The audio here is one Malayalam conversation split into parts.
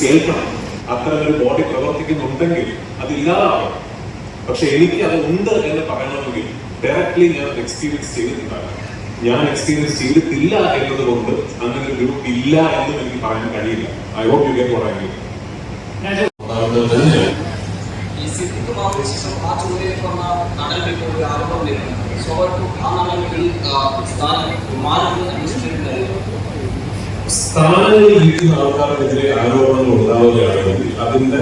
കേൾക്കണം അത്തരം ഒരു ബോഡി പ്രവർത്തിക്കുന്നുണ്ടെങ്കിൽ അതില്ലാതാവും പക്ഷെ എനിക്ക് അത് ഉണ്ട് എന്ന് പറയണമെങ്കിൽ ഡയറക്ട്ലി ഞാൻ എക്സ്പീരിയൻസ് ചെയ്തിട്ടുണ്ടാകും ഞാൻ എക്സ്പീരിയൻസ് ചെയ്തിട്ടില്ല എന്നത് കൊണ്ട് അങ്ങനെ ഒരു ഗ്രൂപ്പ് ഇല്ല എന്നും എനിക്ക് പറയാൻ കഴിയില്ല. ഐ ഹോപ്പ് യു ഗെറ്റ് പറയാൻ ഐ മീൻ ഈ ബാബുവിന് ശേഷം ആ ചോദ്യം വന്ന ഒരു ആരോപണം ഇരിക്കുന്ന ആൾക്കാർക്കെതിരെ ആരോപണങ്ങൾ ഉണ്ടാവുകയാണെങ്കിൽ അതിന്റെ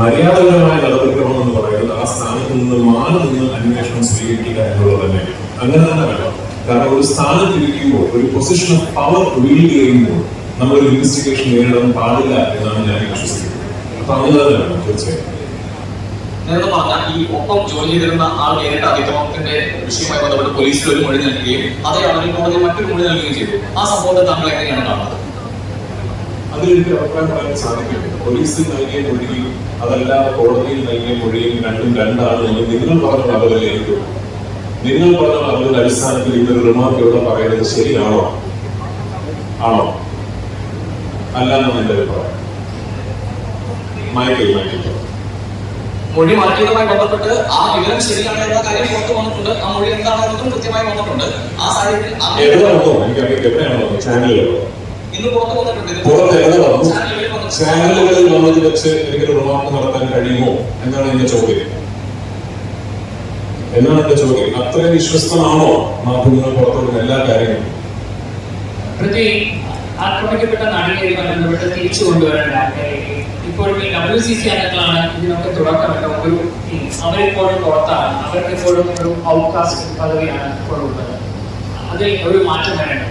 മര്യാദകരമായ നടപടിക്രമം എന്ന് പറയുന്നത് ആ സ്ഥാനത്ത് നിന്ന് മാറി നിന്ന് അന്വേഷണം സ്വീകരിക്കുക എന്നുള്ളത് തന്നെ. അങ്ങനെ തന്നെ വേണം. കാരണം ഒരു സ്ഥാനത്ത് ഇരിക്കുമ്പോൾ ഒരു പൊസിഷൻ ഓഫ് പവർ വീൽ ചെയ്യുമ്പോൾ ഒരു ഇൻവെസ്റ്റിഗേഷൻ നേരിടാൻ പാടില്ല എന്നാണ് ഞാൻ വിശ്വസിക്കുന്നത്. അപ്പൊ അങ്ങനെ തന്നെ വേണം തീർച്ചയായും. നേരത്തെ പറഞ്ഞ ഈ ഒപ്പം ജോലി ചെയ്തിരുന്ന ആൾ നേരിട്ട് അതിക്രമത്തിന്റെ വിഷയവുമായി ബന്ധപ്പെട്ട് പോലീസിൽ ഒരു മൊഴി നൽകുകയും അതേ അവരെ കോടതി മറ്റൊരു മൊഴി നൽകുകയും ചെയ്തു. ആ സംഭവത്തെ താങ്കൾ എങ്ങനെയാണ് കാണുന്നത്? അതിലെനിക്ക് അഭിപ്രായം പറയാൻ സാധിക്കില്ല. പോലീസിൽ നൽകിയ മൊഴിയും അതല്ല കോടതിയിൽ നൽകിയ മൊഴിയും രണ്ടും രണ്ടാണ് എന്ന് നിങ്ങൾ പറഞ്ഞ അളവിൽ എനിക്ക് നിങ്ങൾ പറഞ്ഞ അളവിന്റെ അടിസ്ഥാനത്തിൽ ഇതൊരു റിമാർക്ക് ഇവിടെ പറയുന്നത് ശരിയാണോ? ആണോ? അല്ല എന്നാണ് എന്റെ അഭിപ്രായം. മയക്കിൽ മയക്കിൽ മൊഴി മാറ്റിയതുമായി ബന്ധപ്പെട്ട് ആ വിവരം ശരിയാണ് എന്ന കാര്യം പുറത്തു വന്നിട്ടുണ്ട്. ആ മൊഴി എന്താണെന്നതും കൃത്യമായി വന്നിട്ടുണ്ട്. ആ സാഹചര്യത്തിൽ ഇന്ന് പുറത്തു വന്നിട്ടുണ്ട്. ചാനലുകളിൽ വന്നത് വെച്ച് എനിക്കൊരു റിമാർക്ക് നടത്താൻ കഴിയുമോ? എന്നാണ് എന്റെ ചോദ്യം? എന്നാണ് എന്റെ ചോദ്യം? അത്രയും വിശ്വസ്തമാണോ മാധ്യമങ്ങൾ പുറത്തുവിടുന്ന എല്ലാ കാര്യങ്ങളും? പ്രതി ആക്രമിക്കപ്പെട്ട നാടിനെ ബന്ധപ്പെട്ട് തിരിച്ചു കൊണ്ടുവരേണ്ട ഇപ്പോൾ ഈ ഡബ്ല്യു സി സി അംഗങ്ങളാണ് ഇതിനൊക്കെ തുടക്കമല്ല ഒരു അവരെപ്പോഴും പുറത്താണ്. അവർക്ക് ഇപ്പോഴും ഒരു ഔട്ട്കാസ്റ്റ് പദവിയാണ് ഇപ്പോഴുള്ളത് അതിൽ ഒരു മാറ്റം വരേണ്ടത്?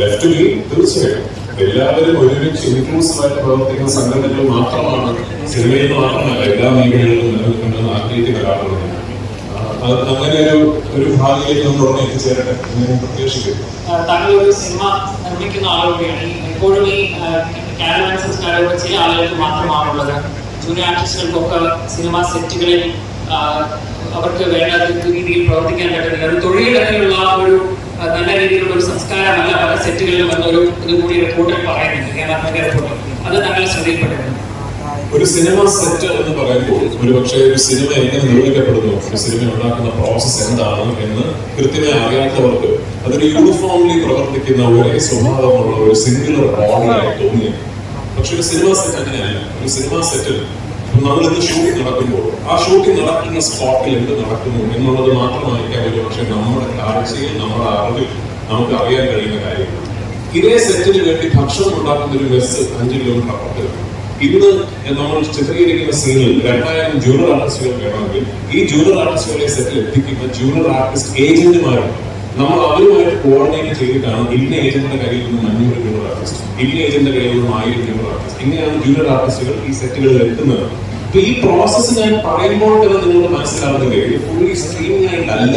ലെഫ്റ്റ് തീർച്ചയായും. എല്ലാവരും ഒരുമിച്ച് ഇൻക്ലൂസീവായിട്ട് പ്രവർത്തിക്കുന്ന സംഘടനകൾ മാത്രമാണ് സിനിമയിൽ മാത്രമല്ല എല്ലാ മേഖലകളിലും നിലനിൽക്കുന്നത് ആഗ്രഹിക്കുന്ന ഒരാളാണ് അത് അങ്ങനെ ഒരു ഒരു ഭാഗിയിലേക്ക് നമ്മൾ ഉടനെ എത്തിച്ചേരട്ടെ എന്ന് താങ്കൾ ഒരു സിനിമ നിർമ്മിക്കുന്ന ആളുകൂടിയാണ് എപ്പോഴും ഈ കാരവാൻ സംസ്കാരമൊക്കെ ചില ആളുകൾക്ക് മാത്രമാണുള്ളത്. ജൂനിയർ ആർട്ടിസ്റ്റുകൾക്കൊക്കെ സിനിമ സെറ്റുകളിൽ അവർക്ക് വേണ്ട രീതിയിൽ പ്രവർത്തിക്കാൻ പറ്റുന്നില്ല ഒരു തൊഴിലിടത്തിലുള്ള ഒരു നല്ല രീതിയിലുള്ള ഒരു സംസ്കാരമല്ല പല സെറ്റുകളിലും എന്നൊരു ഇത് കൂടി റിപ്പോർട്ടിൽ പറയുന്നുണ്ട്. കേരളത്തിന്റെ റിപ്പോർട്ട് അത് താങ്കൾ ശ്രദ്ധയിൽപ്പെട്ടിരുന്നു ഒരു സിനിമ സെറ്റ് എന്ന് പറയുമ്പോൾ ഒരുപക്ഷെ ഒരു സിനിമ എങ്ങനെ നിർമ്മിക്കപ്പെടുന്നു ഒരു സിനിമ ഉണ്ടാക്കുന്ന പ്രോസസ്സ് എന്താണ് എന്ന് കൃത്യമായി അറിയാത്തവർക്ക് അതൊരു യൂണിഫോംലി പ്രവർത്തിക്കുന്ന ഒരേ സ്വഭാവമുള്ള ഒരു സിംഗുലർ ബോഡിയായി തോന്നി പക്ഷെ ഒരു സിനിമ സെറ്റ് അങ്ങനെയല്ല. ഒരു സിനിമ സെറ്റിൽ നമ്മളിന്ന് ഷൂട്ടിംഗ് നടക്കുമ്പോൾ ആ ഷൂട്ടിംഗ് നടക്കുന്ന സ്പോട്ടിൽ എന്ത് നടക്കുന്നു എന്നുള്ളത് മാത്രമായിരിക്കാം ഒരു പക്ഷെ നമ്മുടെ കാഴ്ചയിൽ നമ്മുടെ അറിവിൽ നമുക്ക് അറിയാൻ കഴിയുന്ന കാര്യങ്ങൾ. ഇതേ സെറ്റിന് വേണ്ടി ഭക്ഷണം ഉണ്ടാക്കുന്ന ഒരു ബസ് അഞ്ച് കിലോമീറ്റർ അപ്പുറത്ത് ഇന്ന് നമ്മൾ ചിത്രീകരിക്കുന്ന സീനിൽ രണ്ടായിരം ജൂനിയർ ആർട്ടിസ്റ്റുകൾ വേണമെങ്കിൽ ഈ ജൂനിയർ ആർട്ടിസ്റ്റുകളെ സെറ്റിൽ എത്തിക്കുന്ന ജൂനിയർ ആർട്ടിസ്റ്റ് ഏജന്റുമാരുണ്ട് നമ്മൾ അവരുമായിട്ട് കോർഡിനേറ്റ് ചെയ്തിട്ടാണ് ഇന്ന ഏജന്റിന്റെ കയ്യിൽ നിന്നും അഞ്ഞൂറ് ജൂനിയർ ആർട്ടിസ്റ്റ് ഇന്ന ഏജന്റിന്റെ കയ്യിൽ നിന്നും ആയിരം ജൂനിയർ ആർട്ടിസ്റ്റ് ഇങ്ങനെയാണ് ജൂനിയർ ആർട്ടിസ്റ്റുകൾ ഈ സെറ്റുകളിൽ എത്തുന്നത്. അപ്പൊ ഈ പ്രോസസ്സ് ഞാൻ പറയുമ്പോൾ തന്നെ നിങ്ങൾ മനസ്സിലാവുന്നില്ലേ ഇത് ഫുള്ളി സ്ട്രീം ലൈൻഡ് അല്ല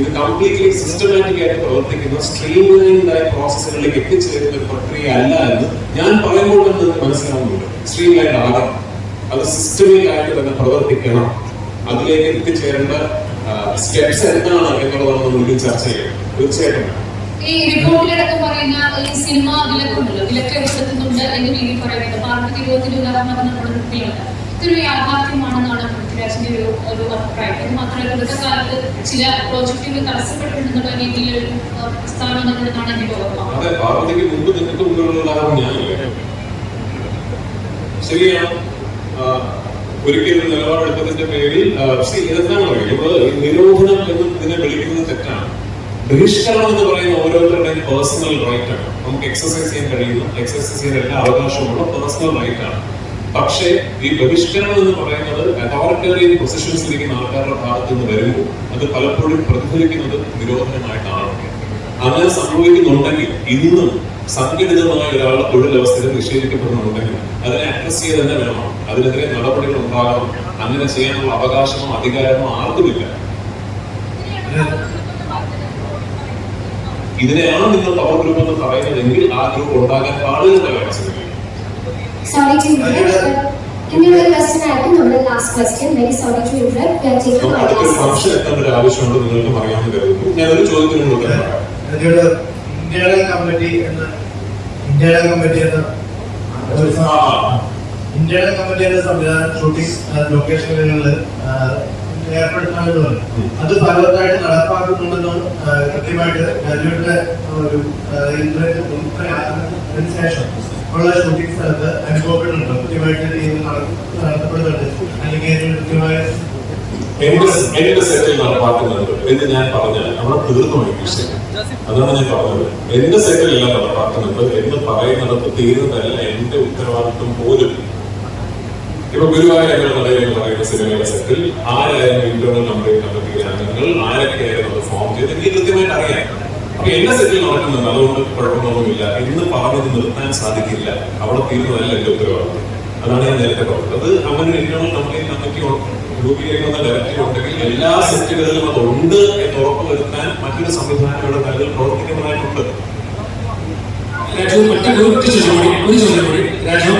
ഇത് കംപ്ലീറ്റ്ലി സിസ്റ്റമാറ്റിക് ആയിട്ട് പ്രവർത്തിക്കുന്ന സ്ട്രീം ആയ പ്രോസസ്സുകളിലേക്ക് എത്തിച്ചേരുന്ന ഒരു പ്രക്രിയ അല്ല എന്ന് ഞാൻ പറയുമ്പോൾ തന്നെ മനസ്സിലാവുന്നുണ്ട്. സ്ട്രീം ലൈൻഡ് ആകണം. അത് സിസ്റ്റമിക് ആയിട്ട് തന്നെ പ്രവർത്തിക്കണം. അതിലേക്ക് എത്തിച്ചേരേണ്ട സ്റ്റെപ്സ് എന്താണ് എന്നുള്ളതാണ് നമ്മൾ ചർച്ച ചെയ്യുന്നത് തീർച്ചയായിട്ടും. ഈ റിപ്പോർട്ടിലടക്കം പറയുന്ന ഈ സിനിമ വിലക്കുണ്ടല്ലോ വിലക്ക് ഏർപ്പെടുത്തുന്നുണ്ട് എന്ന് രീതിയിൽ പറയുന്നുണ്ട്. പാർട്ടി ഇരുപത്തിന്റെ ഉദാഹരണം നമ്മുടെ കുട്ടികളുണ്ട്. ഇതൊരു യാഥാർത്ഥ്യമാണെന്നാണ് പൃഥ്വിരാജിന്റെ ഒരു ഒരു അഭിപ്രായം. ഇത് മാത്രമല്ല ഇന്നത്തെ കാലത്ത് ചില പ്രോജക്റ്റുകൾ തടസ്സപ്പെട്ടിട്ടുണ്ടെന്നുള്ള ആ, പ്രസ്താവന നടന്നതാണ് എന്റെ ഓർമ്മ. ശരിയാണ്? ഒരിക്കലും നിലപാടെടുത്തതിന്റെ പേരിൽ നിരോധനം എന്ന് ഇതിനെ വിളിക്കുന്നത് തെറ്റാണ്. ബഹിഷ്കരണം എന്ന് പറയുന്ന ഓരോരുത്തരുടെയും പേഴ്സണൽ റൈറ്റ് ആണ്. നമുക്ക് എക്സസൈസ് ചെയ്യാൻ കഴിയുന്ന. എക്സസൈസ് ചെയ്യാൻ എല്ലാ അവകാശമുള്ള പേഴ്സണൽ റൈറ്റ് ആണ്. പക്ഷേ ഈ ബഹിഷ്കരണം എന്ന് പറയുന്നത് അതോറിറ്റേറിയൻ പൊസിഷൻസിലിരിക്കുന്ന ആൾക്കാരുടെ ഭാഗത്ത് നിന്ന് വരുമ്പോൾ അത് പലപ്പോഴും പ്രതിഫലിക്കുന്നത് നിരോധനമായിട്ടാണ്. അങ്ങനെ സംഭവിക്കുന്നുണ്ടെങ്കിൽ ഇന്നും സംഘടിതമായ ഒരാളുടെ തൊഴിലവസ്ഥയിൽ നിഷേധിക്കപ്പെടുന്നുണ്ടെങ്കിൽ അതിനെ അഡ്രസ് ചെയ്ത് തന്നെ വേണം. അതിനെതിരെ നടപടികൾ ഉണ്ടാകണം. അങ്ങനെ ചെയ്യാനുള്ള അവകാശമോ അധികാരമോ ആർക്കുമില്ല. ഇതിനെയാണ് നിങ്ങൾ പവർ ഗ്രൂപ്പ് എന്ന് പറയുന്നതെങ്കിൽ ആ ഗ്രൂപ്പ് ഉണ്ടാകാൻ പാടില്ല think നമ്മുടെ ലാസ്റ്റ് ഒരു ആവശ്യമുണ്ട് നിങ്ങൾക്ക് പറയാമെന്ന് കരുതുന്നു. ഞാൻ ഒരു ഇന്ത്യയുടെ കമ്മിറ്റി എന്ന ഇന്ത്യയുടെ കമ്മിറ്റി എന്ന ഇന്ത്യയുടെ കമ്മിറ്റിയുടെ സംവിധാനം ഷൂട്ടിംഗ് ലൊക്കേഷനുകളിൽ ഏർപ്പെടുത്താമെന്ന് അത് ഫലവത്തായിട്ട് നടപ്പാക്കുന്നുണ്ടെന്നും കൃത്യമായിട്ട് രാജുവിന്റെ ഒരു ശേഷം ഉള്ള ഷൂട്ടിംഗ് സ്ഥലത്ത് അനുഭവപ്പെടുന്നുണ്ട്. കൃത്യമായിട്ട് നടത്തപ്പെടുന്നുണ്ട്. അല്ലെങ്കിൽ കൃത്യമായ എന്റെ എന്റെ സെറ്റിൽ നടപ്പാക്കുന്നുണ്ട് എന്ന് ഞാൻ പറഞ്ഞാൽ അവിടെ തീർന്നു പോയി വിഷയം അതാണ് ഞാൻ പറഞ്ഞത്. എന്റെ സെറ്റിലെല്ലാം നടപ്പാക്കുന്നുണ്ട് എന്ന് പറയുന്നത് തീരുന്നതല്ല. എന്റെ ഉത്തരവാദിത്വം പോലും. ഇപ്പൊ ഗുരുവായൂർ നടയിൽ പറയുന്ന സിനിമയുടെ സെറ്റിൽ ആരായിരുന്നു ഇന്റേണൽ കംപ്ലൈന്റ് കമ്മിറ്റി അംഗങ്ങൾ ആരൊക്കെയായിരുന്നു അത് ഫോം ചെയ്ത് എനിക്ക് കൃത്യമായിട്ട് അറിയാം. അപ്പൊ എന്റെ സെറ്റിൽ നടക്കുന്നുണ്ട്. അതുകൊണ്ട് കുഴപ്പമൊന്നുമില്ല എന്ന് പറഞ്ഞത് നിർത്താൻ സാധിക്കില്ല. അവിടെ തീരുന്നതല്ല എന്റെ ഉത്തരവാദിത്വം. അതാണ് ഞാൻ നേരത്തെ പറഞ്ഞത്. അത് അങ്ങനെ ഇന്റേണൽ കംപ്ലൈന്റ് രൂപീകരിക്കുന്ന ഡയറക്ടർ ഉണ്ടെങ്കിൽ എല്ലാ സെറ്റുകളിലും ഉണ്ട് എന്ന് ഉറപ്പുവരുത്താൻ മറ്റൊരു സംവിധാനം ഇവിടെ നിലവിൽ പ്രവർത്തിക്കുന്നതായിട്ടുണ്ട് രാജു മറ്റൊരു ചോദ്യം ഒരു ചോദ്യം കൂടി. രാജു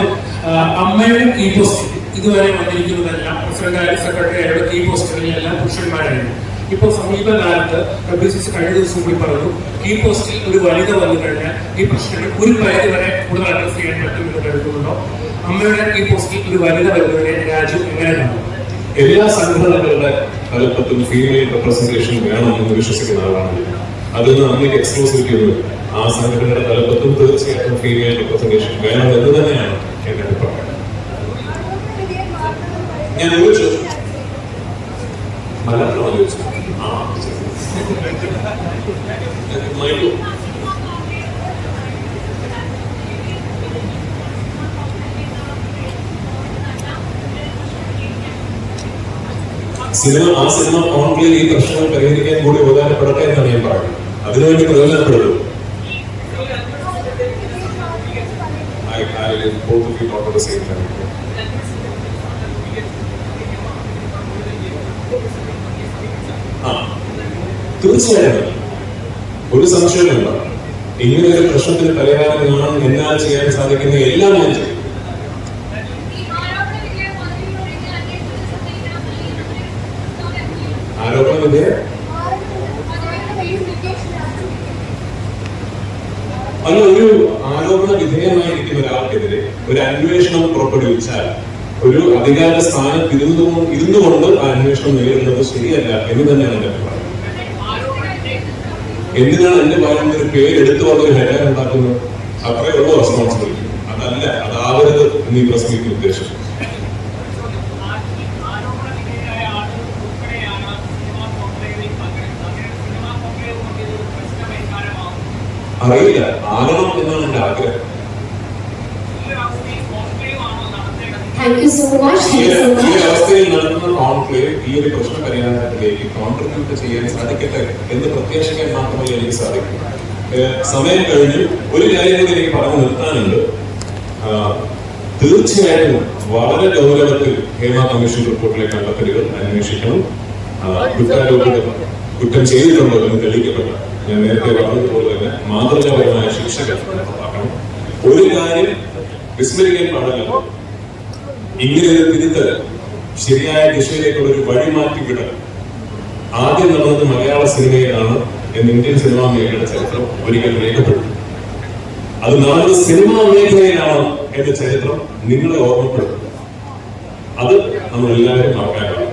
അമ്മയുടെ കീ പോസ്റ്റ് ഇതുവരെ വന്നിരിക്കുന്നതെല്ലാം പ്രസിഡന്റ് സെക്രട്ടറി ആയിട്ട് കീ പോസ്റ്റുകളിലെല്ലാം പുരുഷന്മാരായിരുന്നു. ഇപ്പൊ സമീപകാലത്ത് ഡബ്ല്യൂസിസി കഴിഞ്ഞ ദിവസം കൂടി പറഞ്ഞു കീ പോസ്റ്റിൽ ഒരു വനിത വന്നു കഴിഞ്ഞാൽ ഈ പ്രശ്നങ്ങൾ ഒരു പരിധി വരെ കൂടുതൽ അഡ്രസ് ചെയ്യാൻ പറ്റുമെന്ന് കരുതുന്നുണ്ടോ? അമ്മയുടെ കീ പോസ്റ്റിൽ ഒരു വനിത വരുന്നവരെ രാജു എങ്ങനെ കാണും എല്ലാ സംഘടനകളുടെ തലപ്പത്തും ഫീമെയിൽ റെപ്രസെന്റേഷൻ വേണമെന്ന് വിശ്വസിക്കുന്ന ആളാണ്. അതിന് അന്നേക്ക് എക്സ്ക്ലൂസിവിറ്റി ഒന്നും ആ സംഘടനയുടെ തലപ്പത്തും തീർച്ചയായിട്ടും ഫീമെയിൽ റെപ്രസെന്റേഷൻ വേണം എന്ന് തന്നെയാണ് എന്റെ അഭിപ്രായം. ഞാൻ ചോദിച്ചു. മലയാളമാണ് ചോദിച്ചു ആ സിനിമ ആ സിനിമ ഓൺലൈൻ ഈ പ്രശ്നങ്ങൾ പരിഹരിക്കാൻ കൂടി ഉപകാരപ്പെടട്ടെ എന്നാണ് ഞാൻ പറയുന്നത്. അതിനുവേണ്ടി പ്രയോജനപ്പെടുന്നു തീർച്ചയായും. ഒരു സംശയമില്ല ഇങ്ങനെ ഒരു പ്രശ്നത്തിന് പരിഹാരം കാണാൻ എന്നാൽ ചെയ്യാൻ സാധിക്കുന്ന എല്ലാം ഞാൻ ചെയ്യും. വിധേയ അല്ല ഒരു ആരോപണ വിധേയമായിരിക്കുന്ന ഒരാൾക്കെതിരെ ഒരു അന്വേഷണം പുറപ്പെടുവിച്ചാൽ ഒരു അധികാര സ്ഥാനത്ത് ഇരുന്നു ഇരുന്നുകൊണ്ട് ആ അന്വേഷണം നേരിടുന്നത് ശരിയല്ല എന്ന് തന്നെയാണ് എന്റെ അഭിപ്രായം. എന്തിനാണ് എന്റെ ഭാര്യ ഒരു പേര് എടുത്തു വന്ന ഒരു ഹെഡർ ഉണ്ടാക്കുന്നത്? അത്രേ ഉള്ളൂ റെസ്പോൺസിബിലിറ്റി അതല്ല അതാവരുത് എന്ന് പ്രസംഗിക്കുന്ന ഉദ്ദേശം അറിയില്ല ആകണം എന്നാണ് എന്റെ ആഗ്രഹം. So much. ഈ ഈ much. അവസ്ഥയിൽ നടത്തുന്ന കോൺക്ലേവ് ഈ ഒരു പ്രശ്ന പരിഹാരത്തിലേക്ക് കോൺട്രിബ്യൂട്ട് ചെയ്യാൻ സാധിക്കട്ടെ എന്ന് പ്രത്യാശിക്കാൻ മാത്രമേ എനിക്ക് സാധിക്കൂ. ഏഹ് സമയം കഴിഞ്ഞ് ഒരു കാര്യം കൂടി എനിക്ക് പറഞ്ഞു നിർത്താനുണ്ട്. തീർച്ചയായിട്ടും വളരെ ഗൗരവത്തിൽ ഹേമ കമ്മീഷൻ റിപ്പോർട്ടിലെ കണ്ടെത്തലുകൾ അന്വേഷിക്കണം. കുറ്റാരോപിത കുറ്റം ചെയ്തിട്ടുണ്ടോ എന്ന് തെളിയിക്കപ്പെട്ട ഞാൻ നേരത്തെ പറഞ്ഞതുപോലെ തന്നെ മാതൃകാപരമായ ശിക്ഷകൾ നടപ്പാക്കണം ഒരു കാര്യം വിസ്മരിക്കാൻ പാടില്ല. ഇങ്ങനെ ഒരു തിരുത്തൽ ശരിയായ ദിശയിലേക്കുള്ള ഒരു വഴിമാറ്റി വിടൽ ആദ്യം നടന്നത് മലയാള സിനിമയിലാണ് എന്ന് ഇന്ത്യൻ സിനിമാ മേഖലയുടെ ചരിത്രം ഒരിക്കൽ രേഖപ്പെടുത്തി. അത് നടന്നത് സിനിമാ മേഖലയിലാണ് എന്ന ചരിത്രം നിങ്ങളെ ഓർമ്മപ്പെടുത്തും. അത് നമ്മൾ എല്ലാവരും പാടില്ല